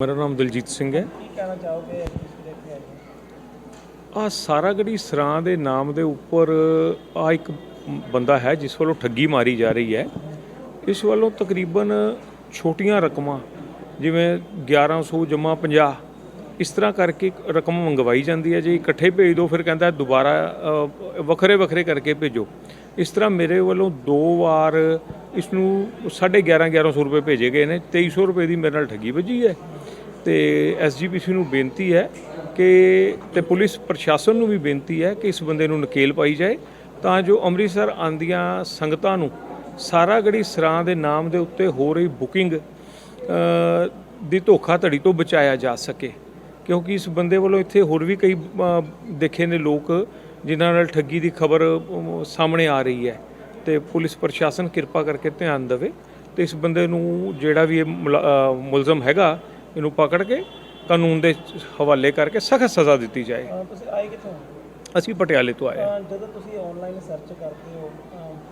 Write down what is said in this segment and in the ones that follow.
ਮੇਰਾ ਨਾਮ ਦਲਜੀਤ ਸਿੰਘ ਹੈ। ਕੀ ਕਹਿਣਾ ਚਾਹੋਗੇ ਆ ਸਾਰਾਗੜੀ ਸਰਾਂ ਦੇ ਨਾਮ ਦੇ ਉੱਪਰ ਆ ਇੱਕ ਬੰਦਾ ਹੈ, ਜਿਸ ਵੱਲੋਂ ਠੱਗੀ ਮਾਰੀ ਜਾ ਰਹੀ ਹੈ। ਇਸ ਵੱਲੋਂ ਤਕਰੀਬਨ ਛੋਟੀਆਂ ਰਕਮਾਂ, ਜਿਵੇਂ 1100 ਜਮਾ 50 ਇਸ ਤਰ੍ਹਾਂ ਕਰਕੇ ਰਕਮ ਮੰਗਵਾਈ ਜਾਂਦੀ ਹੈ। ਜੇ ਇਕੱਠੇ ਭੇਜ ਦਿਓ ਫਿਰ ਕਹਿੰਦਾ ਦੁਬਾਰਾ ਵੱਖਰੇ ਵੱਖਰੇ ਕਰਕੇ ਭੇਜੋ। ਇਸ ਤਰ੍ਹਾਂ ਮੇਰੇ ਵੱਲੋਂ ਦੋ ਵਾਰ ਇਸ ਨੂੰ 11.5 1100 ਰੁਪਏ ਭੇਜੇ ਗਏ ਨੇ 2300 ਰੁਪਏ ਦੀ ਮੇਰੇ ਨਾਲ ਠੱਗੀ ਵੱਜੀ ਹੈ। ਤੇ ਐਸਜੀਪੀਸੀ ਨੂੰ ਬੇਨਤੀ ਹੈ ਕਿ ਤੇ ਪੁਲਿਸ ਪ੍ਰਸ਼ਾਸਨ ਨੂੰ ਵੀ ਬੇਨਤੀ ਹੈ ਕਿ ਇਸ ਬੰਦੇ ਨੂੰ ਨਕੇਲ ਪਾਈ ਜਾਏ ਤਾਂ ਜੋ ਅੰਮ੍ਰਿਤਸਰ ਆਂਦੀਆਂ ਸੰਗਤਾਂ ਨੂੰ ਸਾਰਾ ਸਾਰਾਗੜੀ ਸਰਾਂ ਦੇ ਨਾਮ ਦੇ ਉੱਤੇ ਹੋ ਰਹੀ ਬੁਕਿੰਗ ਅ, ਦੀ ਧੋਖਾਧੜੀ ਤੋਂ ਬਚਾਇਆ ਜਾ ਸਕੇ। ਕਿਉਂਕਿ ਇਸ ਬੰਦੇ ਵੱਲੋਂ ਇੱਥੇ ਹੋਰ ਵੀ ਕਈ ਦੇਖੇ ਨੇ ਲੋਕ ਜਿਨ੍ਹਾਂ ਨਾਲ ਠੱਗੀ ਦੀ ਖਬਰ ਸਾਹਮਣੇ ਆ ਰਹੀ ਹੈ ਤੇ ਪੁਲਿਸ ਪ੍ਰਸ਼ਾਸਨ ਕਿਰਪਾ ਕਰਕੇ ਧਿਆਨ ਦੇਵੇ ਤੇ ਇਸ ਬੰਦੇ ਨੂੰ ਜਿਹੜਾ ਵੀ ਇਹ ਮੁਲਜ਼ਮ ਹੈਗਾ ਇਹਨੂੰ ਪਕੜ ਕੇ ਕਾਨੂੰਨ ਦੇ ਹਵਾਲੇ ਕਰਕੇ ਸਖਤ ਸਜ਼ਾ ਦਿੱਤੀ ਜਾਏ। ਤੁਸੀਂ ਆਏ ਕਿੱਥੋਂ? ਅਸੀਂ ਪਟਿਆਲੇ ਤੋਂ ਆਏ ਜਦੋਂ ਤੁਸੀਂ ਆਨਲਾਈਨ ਸਰਚ ਕਰਦੇ ਹੋ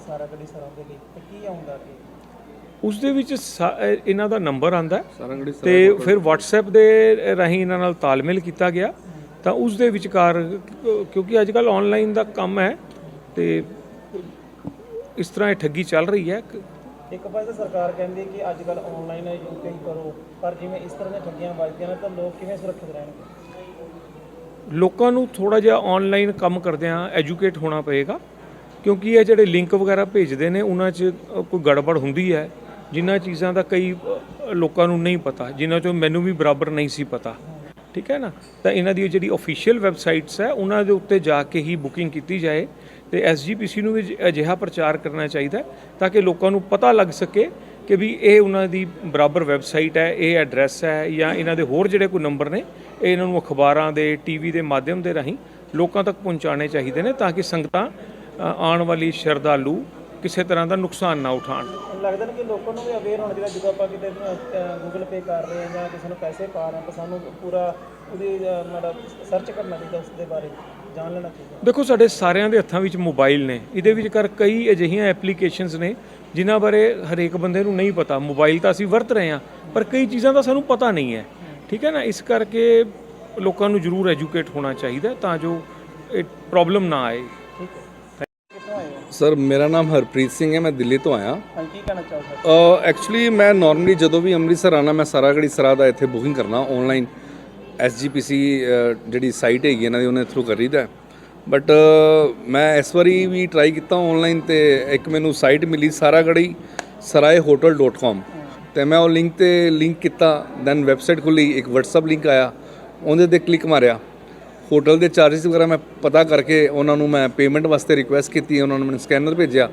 ਸਾਰਾ ਗੱਡੀ ਸਰਾਂ ਦੇ ਲਈ ਤੇ ਕੀ ਆਉਂਦਾ ਕੀ ਉਸ ਦੇ ਵਿੱਚ ਇਹਨਾਂ ਦਾ ਨੰਬਰ ਆਂਦਾ ਤੇ ਫਿਰ WhatsApp ਦੇ ਰਾਹੀਂ ਇਹਨਾਂ ਨਾਲ ਤਾਲਮੇਲ ਕੀਤਾ ਗਿਆ। ਤਾਂ ਉਸ ਦੇ ਵਿਚਕਾਰ ਕਿਉਂਕਿ ਅੱਜ ਕੱਲ ਆਨਲਾਈਨ ਦਾ ਕੰਮ ਹੈ ਤੇ ਇਸ ਤਰ੍ਹਾਂ ਇਹ ਠੱਗੀ ਚੱਲ ਰਹੀ ਹੈ ਇੱਕ ਪਾਸੇ ਸਰਕਾਰ ਕਹਿੰਦੀ ਹੈ ਕਿ ਅੱਜ ਕੱਲ ਆਨਲਾਈਨ ਯੂਪੀਆਈ ਕਰੋ ਪਰ ਜਿਵੇਂ ਇਸ ਤਰ੍ਹਾਂ ਦੀਆਂ ਠੱਗੀਆਂ ਵੱਜਦੀਆਂ ਨੇ ਤਾਂ ਲੋਕ ਕਿਵੇਂ ਸੁਰੱਖਿਅਤ ਰਹਿਣਗੇ? ਲੋਕਾਂ ਨੂੰ ਥੋੜਾ ਜਿਹਾ ਆਨਲਾਈਨ ਕੰਮ ਕਰਦਿਆਂ ਐਜੂਕੇਟ ਹੋਣਾ ਪਏਗਾ ਕਿਉਂਕਿ ਇਹ ਜਿਹੜੇ ਲਿੰਕ ਵਗੈਰਾ ਭੇਜਦੇ ਨੇ ਉਹਨਾਂ 'ਚ ਕੋਈ ਗੜਬੜ ਹੁੰਦੀ ਹੈ ਜਿਨ੍ਹਾਂ ਚੀਜ਼ਾਂ ਦਾ ਕਈ ਲੋਕਾਂ ਨੂੰ ਨਹੀਂ ਪਤਾ ਜਿਨ੍ਹਾਂ 'ਚੋਂ ਮੈਨੂੰ ਵੀ ਬਰਾਬਰ ਨਹੀਂ ਸੀ ਪਤਾ। ਠੀਕ ਹੈ ਨਾ? ਤਾਂ ਇਹਨਾਂ ਦੀ ਜਿਹੜੀ ਅਫੀਸ਼ੀਅਲ ਵੈਬਸਾਈਟਸ ਹੈ, ਉਹਨਾਂ ਦੇ ਉੱਤੇ ਜਾ ਕੇ ਹੀ ਬੁਕਿੰਗ ਕੀਤੀ ਜਾਏ ਤੇ ਐਸਜੀਪੀਸੀ ਨੂੰ ਵੀ ਅਜਿਹਾ ਪ੍ਰਚਾਰ ਕਰਨਾ ਚਾਹੀਦਾ ਤਾਂ ਕਿ ਲੋਕਾਂ ਨੂੰ ਪਤਾ ਲੱਗ ਸਕੇ ਕਿ ਵੀ ਇਹ ਉਹਨਾਂ ਦੀ ਬਰਾਬਰ ਵੈਬਸਾਈਟ ਹੈ, ਇਹ ਐਡਰੈਸ ਹੈ ਜਾਂ ਇਹਨਾਂ ਦੇ ਹੋਰ ਜਿਹੜੇ ਕੋਈ ਨੰਬਰ ਨੇ, ਇਹ ਇਹਨਾਂ ਨੂੰ ਅਖਬਾਰਾਂ ਦੇ ਟੀਵੀ ਦੇ ਮਾਧਿਅਮ ਦੇ ਰਾਹੀਂ ਲੋਕਾਂ ਤੱਕ ਪਹੁੰਚਾਉਣੇ ਚਾਹੀਦੇ ਨੇ ਤਾਂ ਕਿ ਸੰਗਤਾਂ ਆਉਣ ਵਾਲੀ ਸ਼ਰਧਾਲੂ ਕਿਸੇ ਤਰ੍ਹਾਂ ਦਾ ਨੁਕਸਾਨ ਨਾ ਉਠਾਉਣ। ਲੱਗਦਾ ਨਾ ਕਿ ਲੋਕਾਂ ਨੂੰ ਵੀ ਅਵੇਅਰ ਹੋਣਾ ਚਾਹੀਦਾ ਜਦੋਂ ਆਪਾਂ ਕਿਤੇ ਗੂਗਲ ਪੇ ਕਰ ਰਹੇ ਹਾਂ ਜਾਂ ਕਿਸੇ ਨੂੰ ਪੈਸੇ ਪਾ ਰਹੇ ਹਾਂ ਤਾਂ ਸਾਨੂੰ ਪੂਰਾ ਉਹਦੀ ਮਤਲਬ ਸਰਚ ਕਰਨਾ ਚਾਹੀਦਾ ਉਸ ਦੇ ਬਾਰੇ ਜਾਣ ਲੈਣਾ ਚਾਹੀਦਾ। ਦੇਖੋ ਸਾਡੇ ਸਾਰਿਆਂ ਦੇ ਹੱਥਾਂ ਵਿੱਚ ਮੋਬਾਈਲ ਨੇ। ਇਹਦੇ ਵਿੱਚ ਕਰ ਕਈ ਅਜਿਹੀਆਂ ਐਪਲੀਕੇਸ਼ਨਸ ਨੇ ਜਿਨ੍ਹਾਂ ਬਾਰੇ ਹਰੇਕ ਬੰਦੇ ਨੂੰ ਨਹੀਂ ਪਤਾ। ਮੋਬਾਈਲ ਤਾਂ ਅਸੀਂ ਵਰਤ ਰਹੇ ਹਾਂ ਪਰ ਕਈ ਚੀਜ਼ਾਂ ਦਾ ਸਾਨੂੰ ਪਤਾ ਨਹੀਂ ਹੈ। ਠੀਕ ਹੈ ਨਾ? ਇਸ ਕਰਕੇ ਲੋਕਾਂ ਨੂੰ ਜ਼ਰੂਰ ਐਜੂਕੇਟ ਹੋਣਾ ਚਾਹੀਦਾ ਤਾਂ ਜੋ ਇਹ ਪ੍ਰੋਬਲਮ ਨਾ ਆਏ। ਸਰ ਮੇਰਾ ਨਾਮ ਹਰਪ੍ਰੀਤ ਸਿੰਘ ਹੈ ਮੈਂ ਦਿੱਲੀ ਤੋਂ ਆਇਆ। ਹਾਂ ਕੀ ਕਹਿਣਾ ਚਾਹੋਗੇ? ਐਕਚੁਅਲੀ ਮੈਂ ਨਾਰਮਲੀ ਜਦੋਂ ਵੀ ਅੰਮ੍ਰਿਤਸਰ ਆਣਾ ਮੈਂ ਸਾਰਾਗੜੀ ਸਰਾ ਦਾ ਇੱਥੇ ਬੁਕਿੰਗ ਕਰਨਾ ਆਨਲਾਈਨ ਐਸਜੀਪੀਸੀ ਜਿਹੜੀ ਸਾਈਟ ਹੈਗੀ ਇਹਨਾਂ ਦੀ ਉਹਨੇ ਥਰੂ ਕਰੀਦਾ ਬਟ ਮੈਂ ਇਸ ਵਾਰੀ ਵੀ ਟਰਾਈ ਕੀਤਾ ਆਨਲਾਈਨ ਤੇ ਇੱਕ ਮੈਨੂੰ ਸਾਈਟ ਮਿਲੀ ਸਾਰਾਗੜੀ ਸਰਾਏ hotel.com ਤੇ ਮੈਂ ਉਹ ਲਿੰਕ ਤੇ ਲਿੰਕ ਕੀਤਾ ਦੈਨ ਵੈਬਸਾਈਟ ਖੁੱਲੀ ਇੱਕ WhatsApp ਲਿੰਕ ਆਇਆ ਉਹਦੇ ਤੇ ਕਲਿੱਕ ਮਾਰਿਆ। ਹੋਟਲ ਦੇ ਚਾਰजेस ਵਗੈਰਾ ਮੈਂ ਪਤਾ ਕਰਕੇ ਉਹਨਾਂ ਨੂੰ ਮੈਂ ਪੇਮੈਂਟ ਵਾਸਤੇ ਰਿਕੁਐਸਟ ਕੀਤੀ ਉਹਨਾਂ ਨੇ ਮੈਨੂੰ ਸਕੈਨਰ ਭੇਜਿਆ।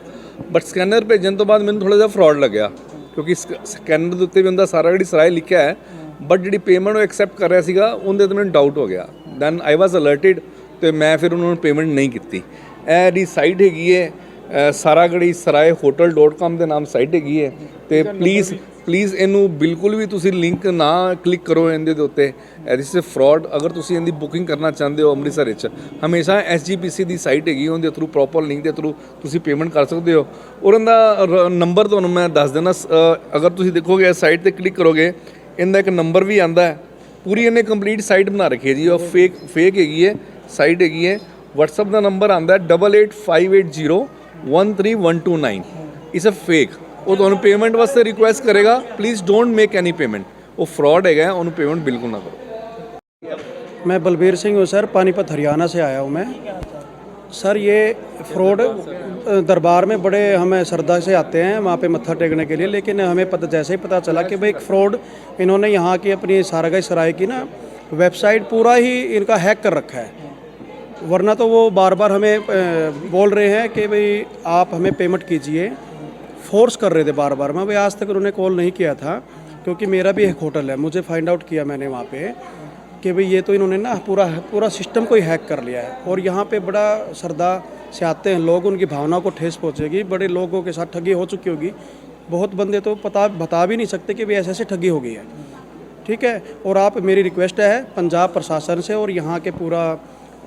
ਬਟ ਸਕੈਨਰ ਭੇਜਣ ਤੋਂ ਬਾਅਦ ਮੈਨੂੰ ਥੋੜਾ ਜਿਹਾ ਫਰਾਡ ਲੱਗਿਆ ਕਿਉਂਕਿ ਸਕੈਨਰ ਦੇ ਉੱਤੇ ਵੀ ਹੁੰਦਾ ਸਾਰਾ ਜਿਹੜੀ ਸਰਾਏ ਲਿਖਿਆ ਹੈ ਬਟ ਜਿਹੜੀ ਪੇਮੈਂਟ ਉਹ ਐਕਸੈਪਟ ਕਰ ਰਿਹਾ ਸੀਗਾ ਉਹਦੇ ਤੇ ਮੈਨੂੰ ਡਾਊਟ ਹੋ ਗਿਆ। ਦੈਨ ਆਈ ਵਾਸ ਅਲਰਟਡ ਤੇ ਮੈਂ ਫਿਰ ਉਹਨਾਂ ਨੂੰ ਪੇਮੈਂਟ ਨਹੀਂ ਕੀਤੀ। ਇਹ ਜਿਹੜੀ ਸਾਈਟ ਹੈਗੀ ਹੈ ਸਾਰਾਗੜੀ ਸਰਾਏ hotel.com ਦੇ ਨਾਮ ਸਾਈਟ ਹੈਗੀ ਹੈ ਤੇ ਪਲੀਜ਼ ਪਲੀਜ਼ ਇਹਨੂੰ ਬਿਲਕੁਲ ਵੀ ਤੁਸੀਂ ਲਿੰਕ ਨਾ ਕਲਿੱਕ ਕਰੋ ਇਹਦੇ ਦੇ ਉੱਤੇ। ਦਿਸ ਇਜ਼ ਫਰਾਡ ਅਗਰ ਤੁਸੀਂ ਇਹਦੀ ਬੁਕਿੰਗ ਕਰਨਾ ਚਾਹੁੰਦੇ ਹੋ ਅੰਮ੍ਰਿਤਸਰ ਵਿੱਚ, ਹਮੇਸ਼ਾ SGPC ਦੀ ਸਾਈਟ ਹੈਗੀ, ਉਹਦੇ ਥਰੂ ਪ੍ਰੋਪਰ ਲਿੰਕ ਦੇ ਥਰੂ ਤੁਸੀਂ ਪੇਮੈਂਟ ਕਰ ਸਕਦੇ ਹੋ। ਔਰ ਇਹਦਾ ਨੰਬਰ ਤੁਹਾਨੂੰ ਮੈਂ ਦੱਸ ਦੇਣਾ ਸ- ਅਗਰ ਤੁਸੀਂ ਦੇਖੋਗੇ ਇਸ ਸਾਈਟ ਤੇ ਕਲਿੱਕ ਕਰੋਗੇ, ਇਹਦਾ ਇੱਕ ਨੰਬਰ ਵੀ ਆਂਦਾ ਹੈ। ਪੂਰੀ ਇਹਨੇ ਕੰਪਲੀਟ ਸਾਈਟ ਬਣਾ ਰੱਖੀ ਹੈ ਜੀ, ਉਹ ਫੇਕ ਫੇਕ ਹੈਗੀ ਹੈ ਸਾਈਟ ਹੈਗੀ ਹੈ। WhatsApp ਦਾ ਨੰਬਰ ਆਂਦਾ ਹੈ 8858013129 ਇਟਸ ਅ ਫੇਕ ਉਹ ਤੁਹਾਨੂੰ ਪੇਮੈਂਟ ਵਾਸਤੇ ਰਿਕੁਐਸਟ ਕਰੇਗਾ please don't make any payment ਉਹ ਫਰਾਡ ਹੈਗਾ ਉਹਨੂੰ ਪੇਮੈਂਟ ਬਿਲਕੁਲ ਨਾ ਕਰੋ मैं बलबीर सिंह हूँ सर पानीपत हरियाणा से आया हूँ मैं सर ये फ्रॉड अ, दरबार में बड़े हमें श्रद्धा से आते हैं वहाँ पे मत्था टेकने के लिए लेकिन हमें पता जैसे ही पता चला कि भाई एक फ्रॉड इन्होंने यहाँ की अपनी सारागाई सराय की ना वेबसाइट पूरा ही इनका हैक कर रखा है वरना तो वो बार बार हमें अ, बोल रहे हैं कि भाई आप हमें पेमेंट कीजिए फोर्स कर रहे थे बार बार मैं भाई, आज तक उन्होंने कॉल नहीं किया था, क्योंकि मेरा भी एक होटल है। मुझे फाइंड आउट किया मैंने वहाँ पे कि भाई, ये तो इन्होंने ना पूरा पूरा सिस्टम को ही हैक कर लिया है। और यहाँ पे बड़ा सरदा से आते हैं लोग, उनकी भावना को ठेस पहुँचेगी। बड़े लोगों के साथ ठगी हो चुकी होगी। बहुत बंदे तो पता, बता भी नहीं सकते कि भाई ऐसे ऐसे ठगी हो गई है। ठीक है? और आप, मेरी रिक्वेस्ट है पंजाब प्रशासन से और यहाँ के पूरा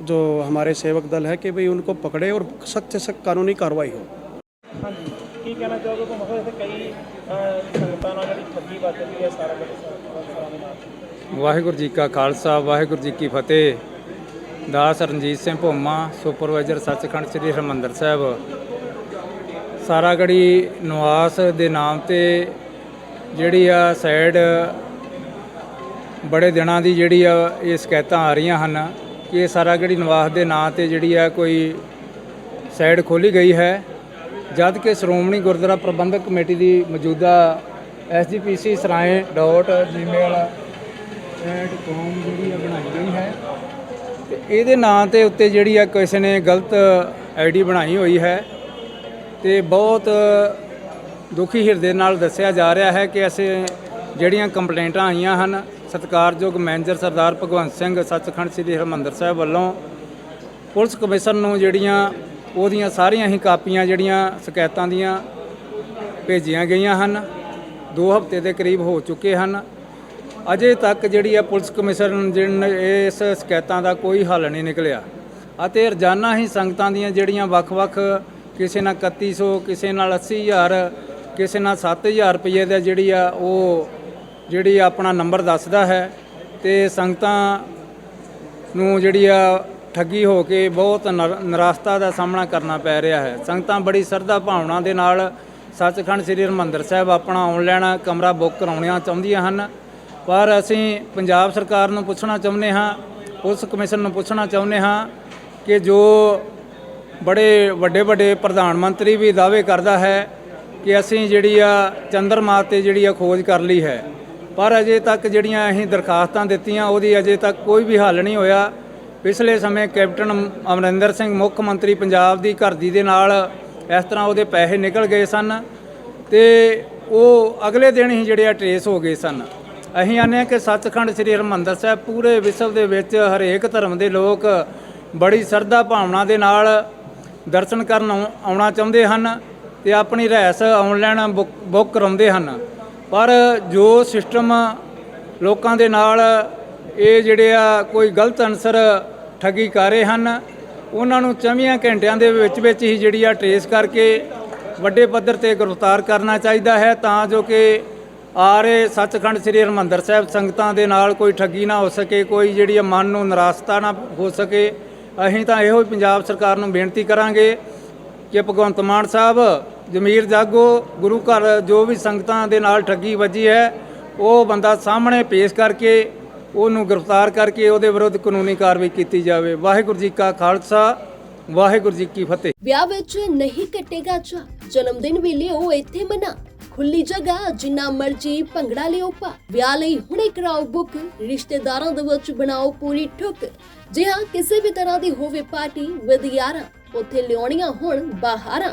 जो हमारे सेवक दल है कि भाई, उनको पकड़े और सख्त से सख्त कानूनी कार्रवाई हो। ਕਹਿਣਾ ਚਾਹੋਗੇ? ਤੁਹਾਨੂੰ ਇੱਥੇ ਕਈ ਸੰਗਤਾਂ ਨਾਲ ਜਿਹੜੀ ਠੱਗੀ ਵੱਜ ਰਹੀ ਹੈ, ਸਾਰਾ ਗੱਡੀ ਵਾਹਿਗੁਰੂ ਜੀ ਕਾ ਖਾਲਸਾ, ਵਾਹਿਗੁਰੂ ਜੀ ਕੀ ਫਤਿਹ। ਦਾਸ ਰਣਜੀਤ ਸਿੰਘ ਭੋਮਾ, ਸੁਪਰਵਾਈਜ਼ਰ ਸੱਚਖੰਡ ਸ੍ਰੀ ਹਰਿਮੰਦਰ ਸਾਹਿਬ। ਸਾਰਾਗੜੀ ਨਿਵਾਸ ਦੇ ਨਾਮ ਤੇ ਜਿਹੜੀ ਆ ਸਾਈਡ, ਬੜੇ ਦਿਨਾਂ ਦੀ ਜਿਹੜੀ ਆ ਇਹ ਸ਼ਿਕਾਇਤਾਂ ਆ ਰਹੀਆਂ ਹਨ ਕਿ ਇਹ ਸਾਰਾਗੜੀ ਨਿਵਾਸ ਦੇ ਨਾਂ ਤੇ ਜਿਹੜੀ ਆ ਕੋਈ ਸਾਈਡ ਖੋਲੀ ਗਈ ਹੈ। ਜਦ ਕਿ ਸ਼੍ਰੋਮਣੀ ਗੁਰਦੁਆਰਾ ਪ੍ਰਬੰਧਕ ਕਮੇਟੀ ਦੀ ਮੌਜੂਦਾ SGPC Sarai dot Gmail at ਜਿਹੜੀ ਆ ਬਣਾਈ ਗਈ ਹੈ। ਤੇ ਇਹਦੇ ਨਾਂ ਤੇ ਉੱਤੇ ਜਿਹੜੀ ਆ ਕਿਸੇ ਨੇ ਗਲਤ ਆਈਡੀ ਬਣਾਈ ਹੋਈ ਹੈ। ਤੇ ਬਹੁਤ ਦੁਖੀ ਹਿਰਦੇ ਨਾਲ ਦੱਸਿਆ ਜਾ ਰਿਹਾ ਹੈ ਕਿ ਅਸੀਂ ਜਿਹੜੀਆਂ ਕੰਪਲੇਂਟਾਂ ਆਈਆਂ ਹਨ, ਸਤਿਕਾਰਯੋਗ ਮੈਨੇਜਰ ਸਰਦਾਰ ਭਗਵੰਤ ਸਿੰਘ ਸੱਚਖੰਡ ਸ੍ਰੀ ਹਰਿਮੰਦਰ ਸਾਹਿਬ ਵੱਲੋਂ ਪੁਲਿਸ ਕਮਿਸ਼ਨ ਨੂੰ ਜਿਹੜੀਆਂ ਉਹਦੀਆਂ ਸਾਰੀਆਂ ਹੀ ਕਾਪੀਆਂ ਜਿਹੜੀਆਂ ਸ਼ਿਕਾਇਤਾਂ ਦੀਆਂ ਭੇਜੀਆਂ ਗਈਆਂ ਹਨ। 2 ਹਫ਼ਤੇ ਦੇ ਕਰੀਬ ਹੋ ਚੁੱਕੇ ਹਨ। ਅਜੇ ਤੱਕ ਜਿਹੜੀ ਆ ਪੁਲਿਸ ਕਮਿਸ਼ਨ ਜਿਹਨ ਇਸ ਸ਼ਿਕਾਇਤਾਂ ਦਾ ਕੋਈ ਹੱਲ ਨਹੀਂ ਨਿਕਲਿਆ ਅਤੇ ਰੋਜ਼ਾਨਾ ਹੀ ਸੰਗਤਾਂ ਦੀਆਂ ਜਿਹੜੀਆਂ ਵੱਖ-ਵੱਖ ਕਿਸੇ ਨਾਲ 3100 ਕਿਸੇ ਨਾਲ 80000 ਕਿਸੇ ਨਾਲ 7000 ਰੁਪਏ ਦਾ ਜਿਹੜੀ ਆ ਉਹ ਜਿਹੜੀ ਆਪਣਾ ਨੰਬਰ ਦੱਸਦਾ ਹੈ ਤੇ ਸੰਗਤਾਂ ਨੂੰ ਜਿਹੜੀ ਆ ਠੱਗੀ ਹੋ ਕੇ ਬਹੁਤ ਨਰ- ਨਿਰਾਸ਼ਤਾ ਦਾ ਸਾਹਮਣਾ ਕਰਨਾ ਪੈ ਰਿਹਾ ਹੈ। ਸੰਗਤਾਂ ਬੜੀ ਸਰਦਾ ਭਾਵਨਾ ਦੇ ਨਾਲ ਸੱਚਖੰਡ ਸ੍ਰੀ ਹਰਿਮੰਦਰ ਸਾਹਿਬ ਆਪਣਾ ਆਨਲਾਈਨ ਕਮਰਾ ਬੁੱਕ ਕਰਾਉਣਾ ਚਾਹੁੰਦੀਆਂ ਹਨ। ਪਰ ਅਸੀਂ ਪੰਜਾਬ ਸਰਕਾਰ ਨੂੰ ਪੁੱਛਣਾ ਚਾਹੁੰਦੇ ਹਾਂ, ਪੁਲਿਸ ਕਮਿਸ਼ਨ ਨੂੰ ਪੁੱਛਣਾ ਚਾਹੁੰਦੇ ਹਾਂ ਕਿ ਜੋ ਬੜੇ ਵੱਡੇ ਵੱਡੇ ਪ੍ਰਧਾਨ ਮੰਤਰੀ ਵੀ ਦਾਅਵੇ ਕਰਦਾ ਹੈ ਕਿ ਅਸੀਂ ਜਿਹੜੀ ਆ ਚੰਦਰਮਾ ਤੇ ਜਿਹੜੀ ਆ ਖੋਜ ਕਰ ਲਈ ਹੈ। ਪਰ ਅਜੇ ਤੱਕ ਜਿਹੜੀਆਂ ਅਸੀਂ ਦਰਖਾਸਤਾਂ ਦਿੱਤੀਆਂ, ਉਹਦੀ ਅਜੇ ਤੱਕ ਕੋਈ ਵੀ ਹੱਲ ਨਹੀਂ ਹੋਇਆ। ਪਿਛਲੇ ਸਮੇਂ ਕੈਪਟਨ ਅਮਰਿੰਦਰ ਸਿੰਘ ਮੁੱਖ ਮੰਤਰੀ ਪੰਜਾਬ ਦੀ ਘਰਦੀ ਦੇ ਨਾਲ ਇਸ ਤਰ੍ਹਾਂ ਉਹਦੇ ਪੈਸੇ ਨਿਕਲ ਗਏ ਸਨ ਤੇ ਉਹ ਅਗਲੇ ਦਿਨ ਹੀ ਜਿਹੜੇ ਆ ਟਰੇਸ ਹੋ ਗਏ ਸਨ। ਅਸੀਂ ਆਨੇ ਕਿ ਸੱਚਖੰਡ ਸ੍ਰੀ ਹਰਿਮੰਦਰ ਸਾਹਿਬ ਪੂਰੇ ਵਿਸ਼ਵ ਦੇ ਵਿੱਚ ਹਰੇਕ ਧਰਮ ਦੇ ਲੋਕ ਬੜੀ ਸਰਦਾ ਭਾਵਨਾ ਦੇ ਨਾਲ ਦਰਸ਼ਨ ਕਰਨ ਆਉਣਾ ਚਾਹੁੰਦੇ ਹਨ ਤੇ ਆਪਣੀ ਰਹਿਸ ਆਨਲਾਈਨ ਬੁੱਕ ਬੁੱਕ ਕਰਾਉਂਦੇ ਹਨ। ਪਰ ਜੋ ਸਿਸਟਮ ਲੋਕਾਂ ਦੇ ਨਾਲ ਇਹ ਜਿਹੜੇ ਆ ਕੋਈ ਗਲਤ ਅਨਸਰ ਠੱਗੀ ਕਰ ਰਹੇ ਹਨ, ਉਹਨਾਂ ਨੂੰ 24 ਘੰਟਿਆਂ ਦੇ ਵਿੱਚ ਵਿੱਚ ਹੀ ਜਿਹੜੀ ਆ ਟਰੇਸ ਕਰਕੇ ਵੱਡੇ ਪੱਧਰ ਤੇ ਗ੍ਰਿਫਤਾਰ ਕਰਨਾ ਚਾਹੀਦਾ ਹੈ ਤਾਂ ਜੋ ਕਿ ਆ ਰਹੇ ਸੱਚਖੰਡ ਸ੍ਰੀ ਹਰਿਮੰਦਰ ਸਾਹਿਬ ਸੰਗਤਾਂ ਦੇ ਨਾਲ ਕੋਈ ਠੱਗੀ ਨਾ ਹੋ ਸਕੇ, ਕੋਈ ਜਿਹੜੀ ਆ ਮਨ ਨੂੰ ਨਿਰਾਸ਼ਤਾ ਨਾ ਹੋ ਸਕੇ। ਅਸੀਂ ਤਾਂ ਇਹੋ ਹੀ ਪੰਜਾਬ ਸਰਕਾਰ ਨੂੰ ਬੇਨਤੀ ਕਰਾਂਗੇ ਕਿ ਭਗਵੰਤ ਮਾਨ ਸਾਹਿਬ, ਜਮੀਰ ਜਾਗੋ, ਗੁਰੂ ਘਰ ਜੋ ਵੀ ਸੰਗਤਾਂ ਦੇ ਨਾਲ ਠੱਗੀ ਵੱਜੀ ਹੈ, ਉਹ ਬੰਦਾ ਸਾਹਮਣੇ ਪੇਸ਼ ਕਰਕੇ ਉਹਨੂੰ ਗ੍ਰਿਫਤਾਰ ਕਰਕੇ ਉਹਦੇ ਵਿਰੁੱਧ ਕਾਨੂੰਨੀ ਕਾਰਵਾਈ ਕੀਤੀ ਜਾਵੇ। ਵਾਹਿਗੁਰੂ ਜੀ ਕਾ ਖਾਲਸਾ, ਵਾਹਿਗੁਰੂ ਜੀ ਕੀ ਫਤਿਹ। ਵਿਆਹ ਵਿੱਚ ਨਹੀਂ ਕੱਟੇਗਾ ਚਾ ਜਨਮ ਦਿਨ ਵੀ ਲਿਓ ਇੱਥੇ ਮਨਾ। ਖੁੱਲੀ ਜਗ੍ਹਾ, ਜਿੰਨਾ ਮਰਜ਼ੀ ਭੰਗੜਾ ਲਿਓ ਪਾ ਵਿਆਹ ਲਈ ਹੁਣੇ ਕਰਾਓ ਬੁੱਕ, ਰਿਸ਼ਤੇਦਾਰਾਂ ਦੇ ਵਿੱਚ ਬਣਾਓ ਪੂਰੀ ਠੁੱਕ। ਜੇ ਹਾਂ ਕਿਸੇ ਵੀ ਤਰ੍ਹਾਂ ਦੀ ਹੋਵੇ ਪਾਰਟੀ ਵਿਦ ਯਾਰਾਂ ਉੱਥੇ ਲਿਆਉਣੀਆਂ ਹੁਣ ਬਾਹਰਾਂ